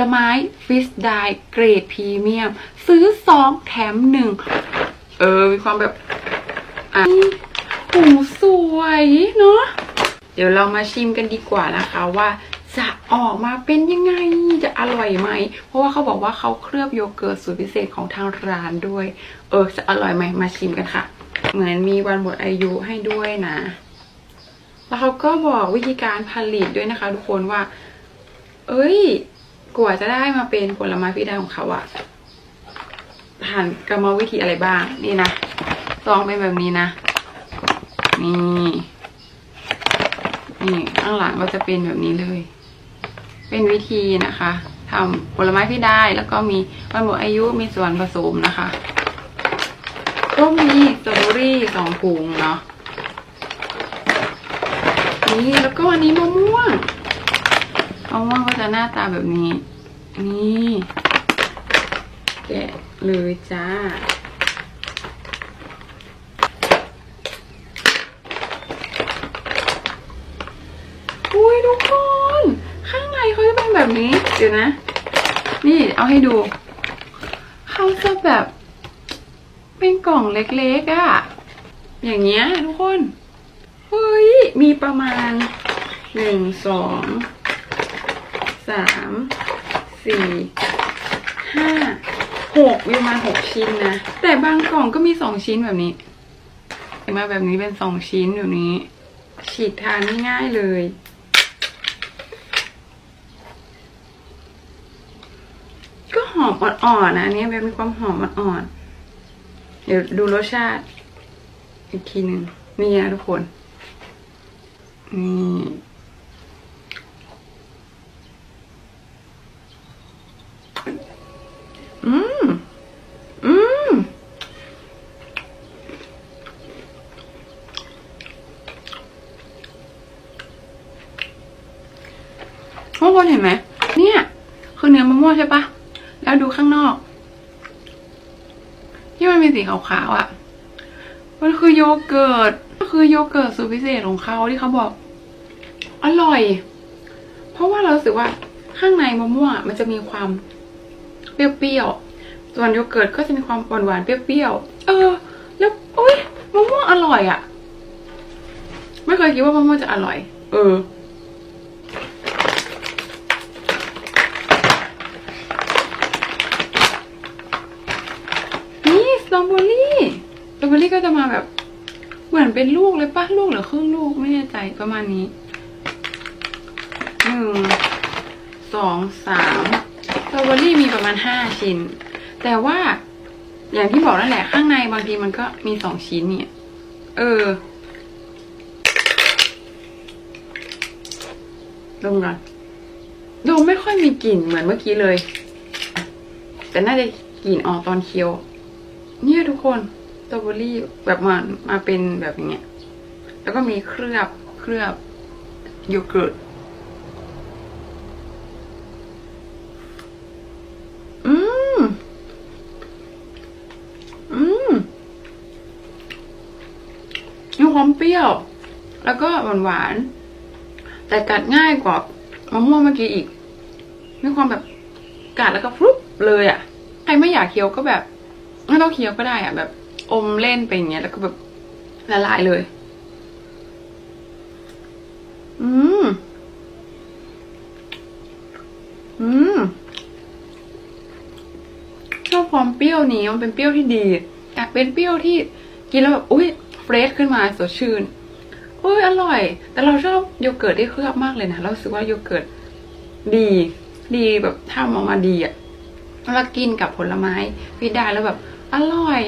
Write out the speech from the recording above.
ลไม้ฟิสไดเกรดพรีเมียม ซื้อสองแถมหนึ่งเออ มีความแบบอะหูสวยเนาะเดี๋ยวเรามาชิมกันดีกว่านะคะว่าจะออกมาเป็นยังไงจะอร่อยไหม เพราะว่าเขาบอกว่าเขาเคลือบโยเกิร์ตสูตรพิเศษของทางร้านด้วย เออ จะอร่อยไหมมาชิมกันค่ะ เหมือนมีวันหมดอายุให้ด้วยนะ แล้วเขาก็บอกวิธีการผลิตด้วยนะคะ ทุกคนว่า เอ้ย กว่าจะได้มาเป็นผลไม้พิดาของเขาอะผ่านกรรมวิธีอะไรบ้าง นี่นะซองเป็นแบบนี้นะ นี่ นี่ข้างหลังก็จะเป็นแบบนี้เลย เป็นวิธีนะคะทำผลไม้ที่ได้แล้วก็มีวันหมดอายุมีส่วนผสมนะคะก็มีสตรอเบอรี่สองถุงเนาะนี่แล้วก็อันนี้มะม่วง มะม่วก็จะหน้าตาแบบนี้ นี่ แกะเลยจ้า อุ้ยทุกคน ข้างในเขาจะเป็นแบบนี้ เดี๋ยวนะ นี่เอาให้ดู เขาจะแบบ เป็นกล่องเล็กๆอะ่ะ อย่างเงี้ยทุกคน เฮ้ย มีประมาณหนึ่งสอง สามสี่ห้าหกมีประมาหกชิ้นนะ แต่บางกล่องก็มีสองชิ้นแบบนี้เห็นมาแบบนี้เป็นสองชิ้นแบบนี้ ฉีดทานง่ายเลย ก็หอมอ่อนๆนะอันนี้แบบมีความหอมอ่อนๆเดี๋ยวดูรสชาติ อีกทีหนึ่งนี่นะทุกคนนี่ อืม อืม ทุกคนเห็นไหม เนี่ย คือเนื้อมะม่วงใช่ปะ แล้วดูข้างนอก ที่มันเป็นสีขาวๆอะ่ะ มันคือโยเกิร์ตก็คือโยเกิร์ตสูตรพิเศษของเขาที่เขาบอก อร่อย เพราะว่าเราสึกว่าข้างในมะม่วงอะมันจะมีความ เปรี้ยวๆ ส่วนโยเกิร์ตก็จะมีความหวานๆ เปรี้ยวๆ เออ แล้วโอ๊ยมะม่วงอร่อยอะ่ะ ไม่เคยคิดว่ามะม่วงจะอร่อย เออ นี่สตรอเบอรี่สตรอเบอรี่ก็จะมาแบบ เหมือนเป็นลูกเลยปะลูกหรือครึ่งลูกไม่แน่ใจประมาณนี้หนึ่งสองสาม สตรอเบอรี่มีประมาณห้าชิ้น แต่ว่าอย่างที่บอกนั่นแหละข้างในบางทีมันก็มีสองชิ้นเนี่ย เออดมก่อนดมไม่ค่อยมีกลิ่นเหมือนเมื่อกี้เลย แต่น่าจะกลิ่นออกตอนเคี้ยว เนี่ยทุกคนสตรอเบอรี่แบบมามาเป็นแบบอย่างเงี้ย แล้วก็มีเคลือบเคลือบโยเกิร์ต อืม อืม มีความเป รี้ยวแล้วก็หวานหวานๆ แต่กัดง่ายกว่ามะม่วงเมื่อกี้อีก มีความแบบกัดแล้วก็ฟลุปเลยอะ่ะ ใครไม่อยากเคี้ยวก็แบบไม่ต้องเคี้ยวก็ได้อะแบบ อมเล่นไปอย่างเงี้ย แล้วก็แบบละลายเลย อืม อืมชอบความเปรี้ยวนี้มันเป็นเปรี้ยวที่ดีแต่เป็นเปรี้ยวที่กินแล้วแบบ อุ้ย รชขึ้นมาสดชื่นอุ้ยอร่อย แต่เราชอบโยเกิร์ตที่เคลือบมากเลยนะ เราสึกว่าโยเกิร์ตดี ดีแบบทำออกมาดีอะเรากินกับผลไม้พีได้แล้วแบบอร่อย